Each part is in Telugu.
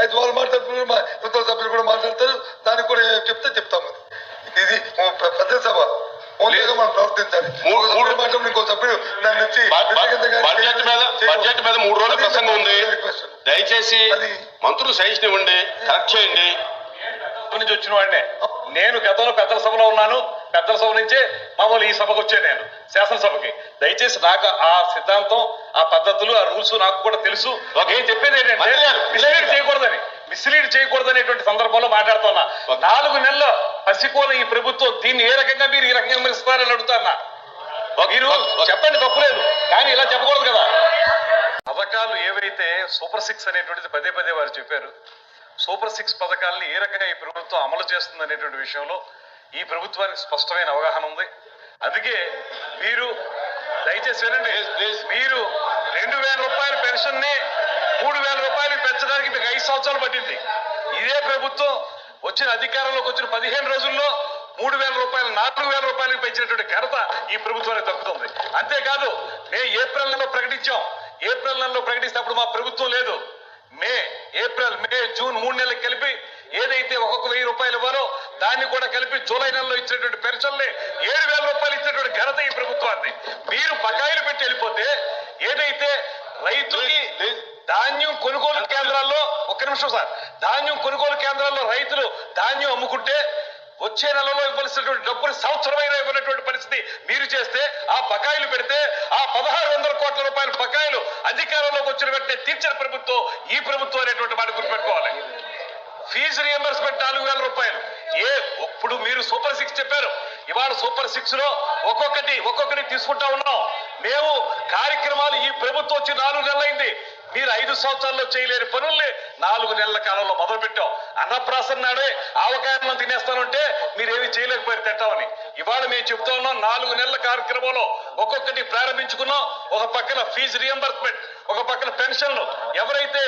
అయితే వాళ్ళు మాట్లాడుతున్నారు మా ఇతర సభ్యులు కూడా మాట్లాడతారు. దానికి కూడా చెప్తే చెప్తాము ఇది పెద్ద సభ. మనం ప్రవర్తించాలి. మూడు- మాట్లాడి ఇంకో సభ్యుడు బ- వ్యతిరేకంగా బడ్జెట్ మీద. బడ్జెట్ మీద మూడు రోజుల ప్రసంగం ఉంది. దయచేసి అది- మంత్రులు సజెషన్ ఇవ్వండి కరెక్ట్ చేయండి. నుంచి వచ్చిన వాడినే. నేను గతంలో పెద్దల సభలో ఉన్నాను. పెద్దల సభ నుంచే మామూలు ఈ సభకు వచ్చే నేను శాసనసభకి. దయచేసి నాకు ఆ సిద్ధాంతం ఆ పద్ధతులు ఆ రూల్స్ నాకు కూడా తెలుసు. నేను చెప్పేది ఏంటంటే మిస్లీడ్ చేయకూడదని మిస్లీడ్ చేయకూడదనేటువంటి సందర్భంలో మాట్లాడుతున్నా. నాలుగు నెలల పసికోన ఈ ప్రభుత్వం దీన్ని ఏ రకంగా మీరు ఈ రకంగా విమర్శిస్తారని అడుగుతాన్నా. మీరు. చెప్పండి తప్పులేదు. కానీ ఇలా చెప్పకూడదు కదా. పథకాలు ఏవైతే సూపర్ సిక్స్ అనేటువంటిది పదే పదే వారు చెప్పారు సూపర్ సిక్స్ పథకాలని ఏ రకంగా ఈ ప్రభుత్వం అమలు చేస్తుంది అనేటువంటి విషయంలో ఈ ప్రభుత్వానికి స్పష్టమైన అవగాహన ఉంది. అందుకే మీరు దయచేసి వినండి. మీరు రెండు వేల రూపాయల పెన్షన్ని మూడు వేల రూపాయలు పెంచడానికి మీకు ఐదు సంవత్సరాలు పట్టింది. ఇదే ప్రభుత్వం వచ్చిన అధికారంలోకి వచ్చిన పదిహేను రోజుల్లో మూడు వేల రూపాయలు నాలుగు వేల రూపాయలకు పెంచినటువంటి ఘనత ఈ ప్రభుత్వానికి దక్కుతుంది. అంతేకాదు మే ఏప్రిల్ నెలలో ప్రకటించాం. ఏప్రిల్ నెలలో ప్రకటిస్తే మా ప్రభుత్వం లేదు. మే ఏప్రిల్ మే జూన్ మూడు నెలలకు కలిపి ఏదైతే ఒక్కొక్క వెయ్యి రూపాయలు ఇవ్వాలో దాన్ని కూడా కలిపి జూలై నెలలో ఇచ్చినటువంటి పెన్షన్లే ఏడు వేల రూపాయలు ఇచ్చినటువంటి ఘనత ఈ ప్రభుత్వాన్ని మీరు బకాయిలు పెట్టి వెళ్ళిపోతే ఏదైతే రైతుకి. ధాన్యం కొనుగోలు కేంద్రాల్లో ఒక్క నిమిషం సార్ ధాన్యం కొనుగోలు కేంద్రాల్లో రైతులు ధాన్యం అమ్ముకుంటే వచ్చే నెలలో ఇవ్వాల్సినటువంటి డబ్బులు సంవత్సరమైన ఇవ్వనటువంటి పరిస్థితి మీరు చేస్తే ఆ బకాయిలు పెడితే ఆ పదహారు వందల కోట్ల రూపాయల బకాయిలు అధికారంలోకి వచ్చిన వెంటనే తీర్చిన ప్రభుత్వం ఈ ప్రభుత్వం అనేటువంటి మాట గుర్తుపెట్టుకోవాలి ఫీజు రియంబర్స్మెంట్ నాలుగు వేల చెప్పారు. ఇవాళ సూపర్ సిక్స్లో ఒక్కొక్కటి ఒక్కొక్కటి తీసుకుంటా ఉన్నాం. మేము కార్యక్రమాలు ఈ ప్రభుత్వం వచ్చి నాలుగు నెలలైంది. మీరు ఐదు సంవత్సరాల్లో చేయలేని పనుల్ని నాలుగు నెలల కాలంలో మొదలు పెట్టాం అన్నప్రాసన నాడే ఆవకాయలను తినేస్తానంటే మీరేమి చేయలేకపోయారు తింటామని. ఇవాళ మేము చెప్తా ఉన్నాం నాలుగు నెలల కార్యక్రమంలో ఒక్కొక్కటి ప్రారంభించుకున్నాం. ఒక పక్కన ఫీజు రియంబర్స్మెంట్ ఒక పక్కన పెన్షన్లు. ఎవరైతే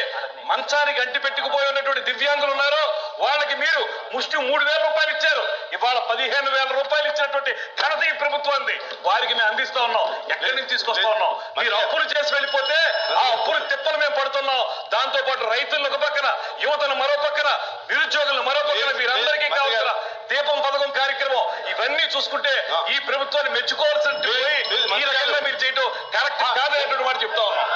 మంచానికి అంటి పెట్టుకుపోయి ఉన్నటువంటి దివ్యాంగులు ఉన్నారో వాళ్ళకి మీరు ముష్టి మూడు వేల రూపాయలు ఇచ్చారు. ఇవాళ పదిహేను వేల రూపాయలు ఇచ్చినటువంటి ఘనత ఈ ప్రభుత్వాన్ని వారికి మేము అందిస్తా ఉన్నాం. ఎక్కడి నుంచి తీసుకొస్తా ఉన్నాం? మీరు అప్పులు చేసి వెళ్ళిపోతే ఆ అప్పులు తిప్పలు మేము పడుతున్నాం. దాంతో పాటు రైతులను ఒక పక్కన యువతను మరో పక్కన నిరుద్యోగులను మరో పక్కన మీరందరికీ కావాల్సిన దీపం పథకం కార్యక్రమం ఇవన్నీ చూసుకుంటే ఈ ప్రభుత్వాన్ని మెచ్చుకోవాల్సిన మీరు చేయడం కరెక్ట్ కాదనేటువంటి మాట చెప్తా ఉన్నాం.